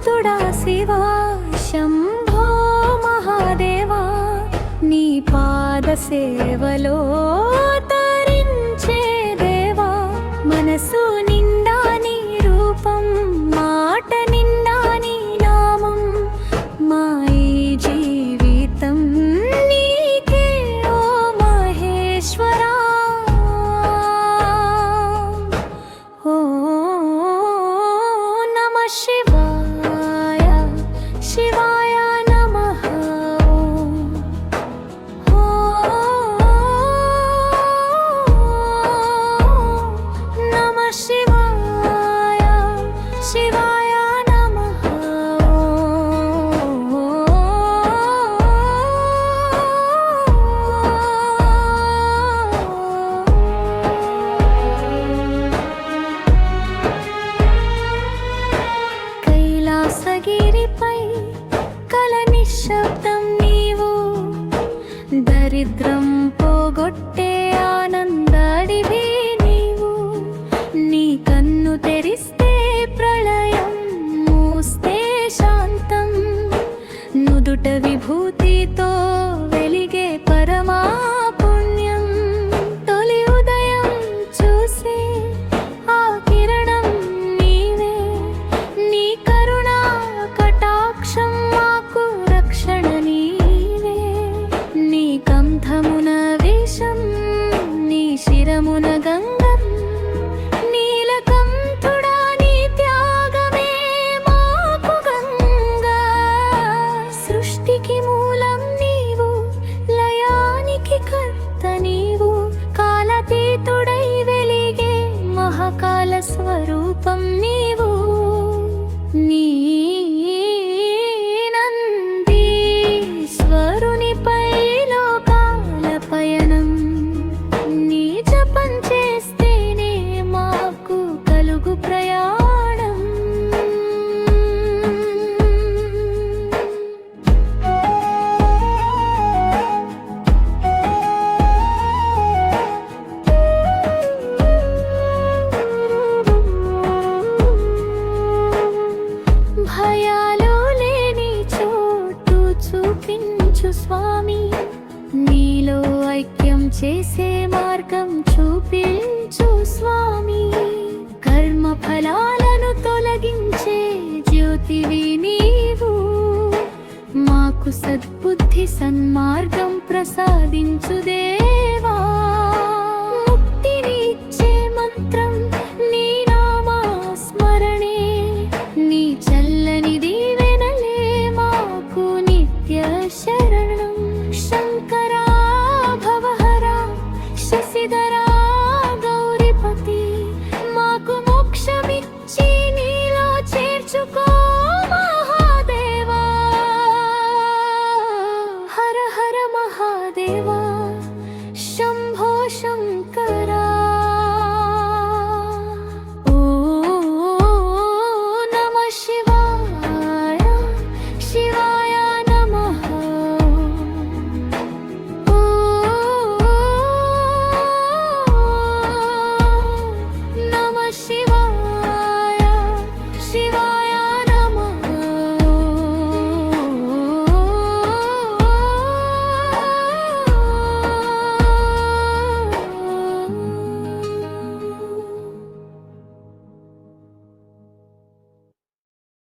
శివా శంభో మహాదేవా నీ పాద సేవలో దరిద్రం పోగొట్టే ఆనందాడివి నీవు. నీ కన్ను తెరిస్తే ప్రళయం మూస్తే శాంతం. నుదుట విభూతితో కాలతీతుడై వెలిగే మహాకాల స్వరూపం నీవు. నీ ఐక్యం చేసే మార్గం చూపించు స్వామి. కర్మ ఫలాలను తొలగించే జ్యోతివి నీవు. మాకు సద్బుద్ధి సన్మార్గం ప్రసాదించు దేవా. Спасибо.